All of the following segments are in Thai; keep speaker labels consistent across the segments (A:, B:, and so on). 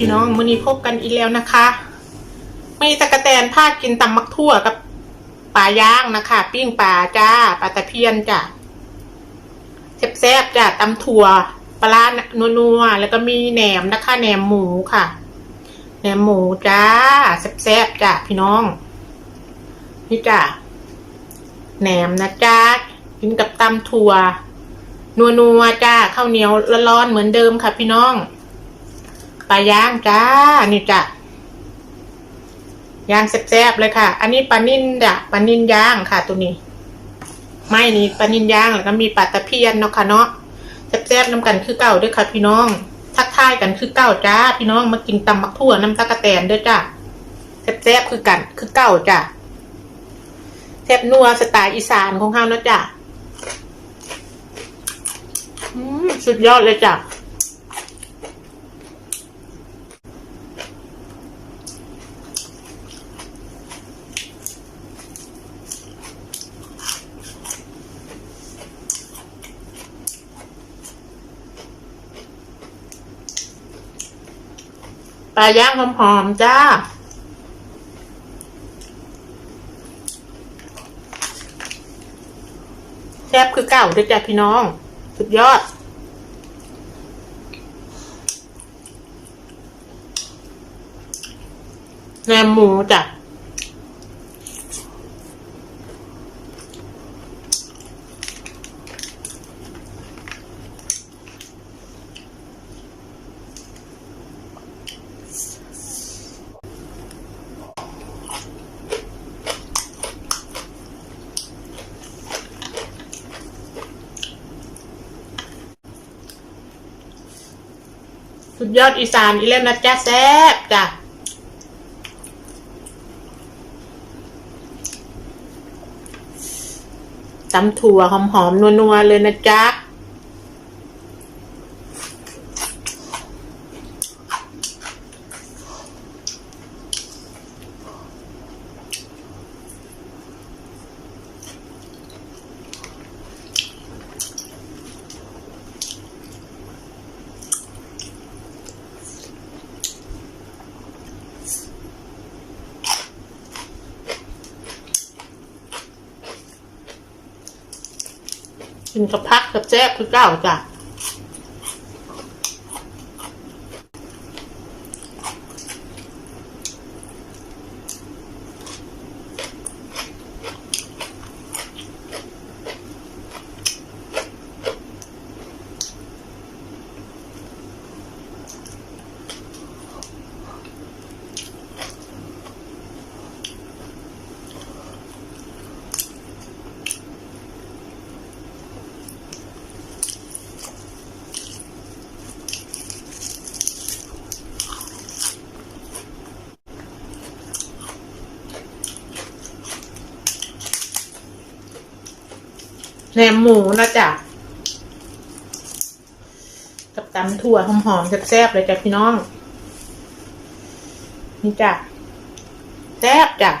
A: พี่น้องมื้อนี้พบกันอีกแล้วนะคะมีตะกะแตนพากินตำมักทั่วกับปลาย่างนะคะ ปิ้งปลาจ้าปลาตะเพียนจ้ะแซ่บๆจ้ะตำถั่วปลาร้านัวๆแล้วก็มีแหนมนะคะแหนมหมูค่ะแหนมหมูจ้าแซ่บๆจ้ะพี่น้อง นี่จ้ะแหนมนะจ้ากินกับตำถั่วนัวๆจ้าข้าวเหนียวร้อนๆเหมือนเดิมค่ะพี่น้อง ปลาย่างจ้า นี่จ้ะย่างแซ่บๆเลยค่ะ อันนี้ปลานิ่นจ้ะปลานิ่นย่างค่ะ ตัวนี้ ไม่นี่ปลานิ่นย่างแล้วก็มีปลาตะเพียนเนาะค่ะเนาะแซ่บๆน้ำกันคือเก่าด้วยค่ะ พี่น้อง ทักทายกันคือเก่าจ้า พี่น้องมากินตำมักทั่วน้ำตะกะแตนด้อจ้าแซ่บๆคือกันคือเก่าจ้ะแซ่บนัวสไตล์อีสานของเขาเนาะจ้ะสุดยอดเลยจ้ะ ลาย่างหอมๆจ้า แซ่บคือเก่าด้วยจ้ะพี่น้อง สุดยอด แหนมหมูจ้ะ สุดยอดอีสานอีเล่มนะจ๊ะแซ่บจ้ะตำถั่วหอมๆนัวๆเลยนะจ๊ะ กินกับพักกับแจ๊บคือเก้าจ้ะ แหนมหมูนะจ๊ะกับตำถั่วหอมๆแซ่บๆเลยจ้ะพี่น้อง นี่จ้ะแซ่บจ้ะ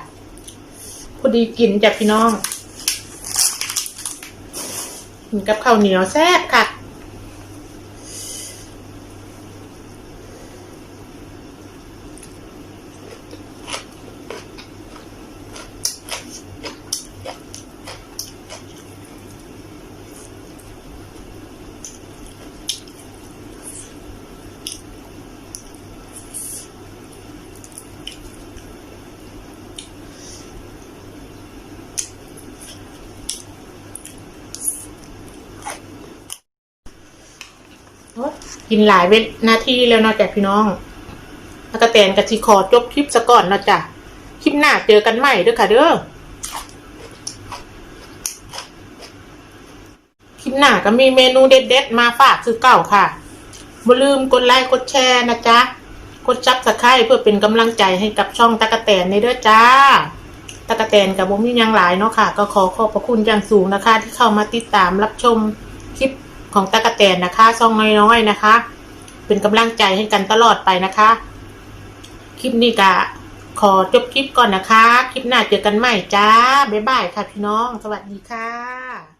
A: พอดีกินจ้ะพี่น้องกินกับข้าวเหนียวแซ่บค่ะ กินหลายเวทนาทีแล้วเนาะจ้ะพี่น้องอากาแตนกะทิขอจบคลิปซะก่อนเนาะจ้ะคลิปหน้าเจอกันใหม่เด้อค่ะเด้อคลิปหน้าก็มีเมนูเด็ดๆมาฝากคือเก่าค่ะอย่าลืมกดไลค์กดแชร์นะจ๊ะกดซับสไครต์เพื่อเป็นกำลังใจให้กับช่องตะกะแตนในเด้อจ้าตะกะแตนกับวงมียังหลายเนาะค่ะ ก็ขอขอบพระคุณอย่างสูงนะคะ ที่เข้ามาติดตามรับชม ของตะกะแตนนะคะ ช่องน้อยๆนะคะ เป็นกำลังใจให้กันตลอดไปนะคะ คลิปนี้ก็ขอจบคลิปก่อนนะคะ คลิปหน้าเจอกันใหม่จ้า บ๊ายบายค่ะพี่น้อง สวัสดีค่ะ